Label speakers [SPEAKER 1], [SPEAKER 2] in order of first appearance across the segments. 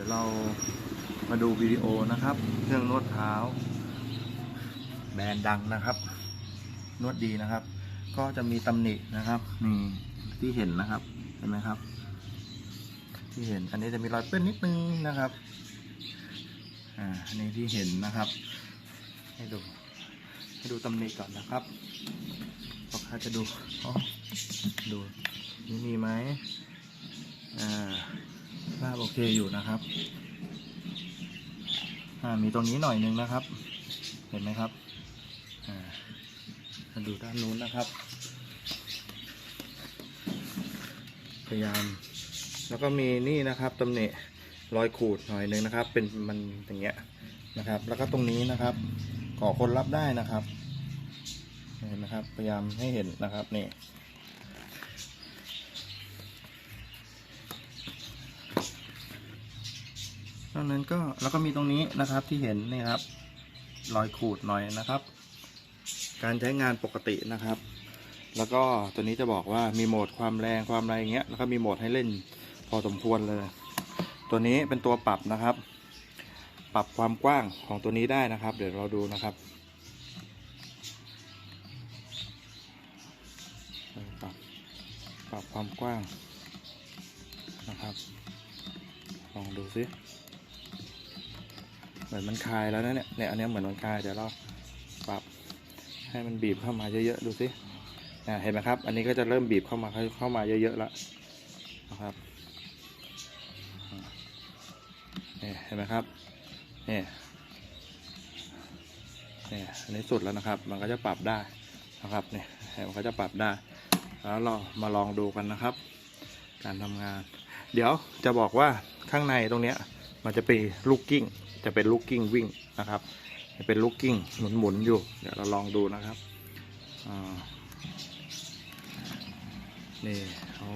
[SPEAKER 1] ดี๋ยวเรามาดูวิดีโอนะครับ เครื่องนวดเท้า แบรนด์ดังนะครับ นวดดีนะครับ ก็จะมีตำหนินะครับนี่ที่เห็นนะครับเห็นไหมครับ ที่เห็นอันนี้จะมีรอยเปื้อนนิดนึงนะครับอ่าอันนี้ที่เห็นนะครับ ให้ดูให้ดูตำหนิก่อนนะครับพ่อค้าจะดูอ๋อดูนี่มีไหมอ่า ภาพโอเคอยู่นะครับอ่ามีตรงนี้หน่อยนึงนะครับ เห็นไหมครับอ่ามาดูด้านนู้นนะครับ พยายาม แล้วก็มีนี่นะครับตำหนิรอยขูดหน่อยนึงนะครับ เป็นมันอย่างเงี้ยนะครับ แล้วก็ตรงนี้นะครับก่อคนรับได้นะครับเห็นนะครับ พยายามให้เห็นนะครับนี่ อกนั้นก็แล้วก็มีตรงนี้นะครับที่เห็นนี่ครับ รอยขูดหน่อยนะครับ การใช้งานปกตินะครับ แล้วก็ตัวนี้จะบอกว่ามีโหมดความแรงความอะไรอย่างเงี้ยแล้วก็มีโหมดให้เล่นพอสมควรเลย ตัวนี้เป็นตัวปรับนะครับ ปรับความกว้างของตัวนี้ได้นะครับ เดี๋ยวเราดูนะครับปรับปรับความกว้างนะครับ ลองดูซิ เหมือนมันคลายแล้วนะเนี่ยเนี่ยอันนี้เหมือนมันคลายเดี๋ยวเราปรับให้มันบีบเข้ามาเยอะๆดูซิเห็นไหมครับ อันนี้ก็จะเริ่มบีบเข้ามาเข้ามาเยอะๆแล้วนะครับนี่เห็นไหมครับนี่นี่อันนี้สุดแล้วนะครับ มันก็จะปรับได้นะครับเนี่ยมันก็จะปรับได้ แล้วเรามาลองดูกันนะครับ การทำงาน เดี๋ยวจะบอกว่าข้างในตรงเนี้ยมันจะเป็นลูกกิ้ง จะเป็นลูกกิ้งวิ่งนะครับจะเป็นลูกกิ้งหมุนหมุนๆอยู่ เดี๋ยวเราลองดูนะครับนี่โอ้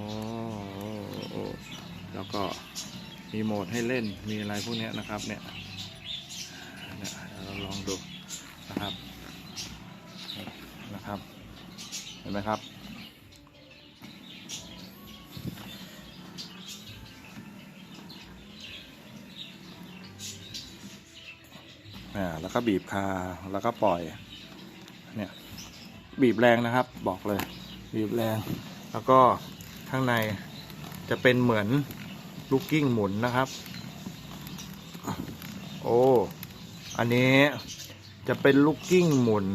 [SPEAKER 1] แล้วก็มีโหมดให้เล่นมีอะไรพวกนี้นะครับเนี่ยเดี๋ยวเราลองดูนะครับนะครับ เห็นไหมครับ แล้วก็บีบคาแล้วก็ปล่อยเนี่ยบีบแรงนะครับ บอกเลย บีบแรง แล้วก็ข้างในจะเป็นเหมือนลูกกิ้งหมุนนะครับ โอ้อันนี้จะเป็นลูกกิ้งหมุน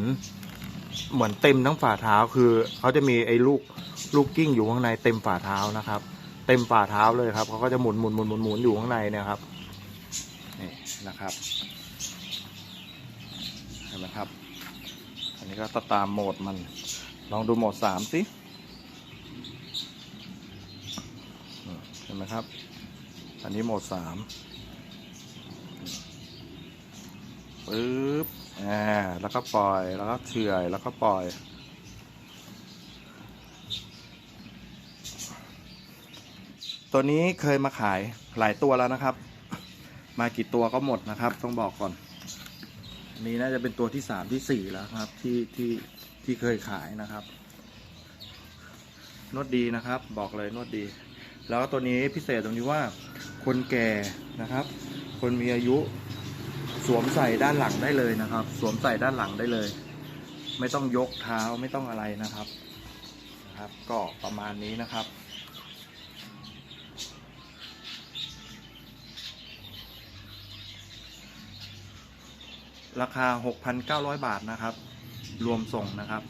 [SPEAKER 1] เหมือนเต็มทั้งฝ่าเท้าคือเขาจะมีไอ้ลูกลูกกิ้งอยู่ข้างในเต็มฝ่าเท้านะครับ เต็มฝ่าเท้าเลยครับเขาก็จะหมุนหมุนหมุนหมุนหมุนอยู่ข้างในเนี่ยครับนี่นะครับ นไหมครับ อันนี้ก็ตามโหมดมัน ลองดูโหมดสามสิเห็นไหมครับ อันนี้โหมดสามปึ๊บอ่าแล้วก็ปล่อย แล้วก็เฉื่อย แล้วก็ปล่อย ตัวนี้เคยมาขายหลายตัวแล้วนะครับ มากี่ตัวก็หมดนะครับ ต้องบอกก่อน นี้น่าจะเป็นตัวที่สามที่สี่แล้วครับ ที่ที่ที่เคยขายนะครับ นวดดีนะครับ บอกเลยนวดดี แล้วตัวนี้พิเศษตรงที่ว่า คนแก่นะครับ คนมีอายุ สวมใส่ด้านหลังได้เลยนะครับ สวมใส่ด้านหลังได้เลย ไม่ต้องยกเท้าไม่ต้องอะไรนะครับนะครับ ก็ประมาณนี้นะครับ ราคา 6,900 บาทนะครับ รวมส่งนะครับ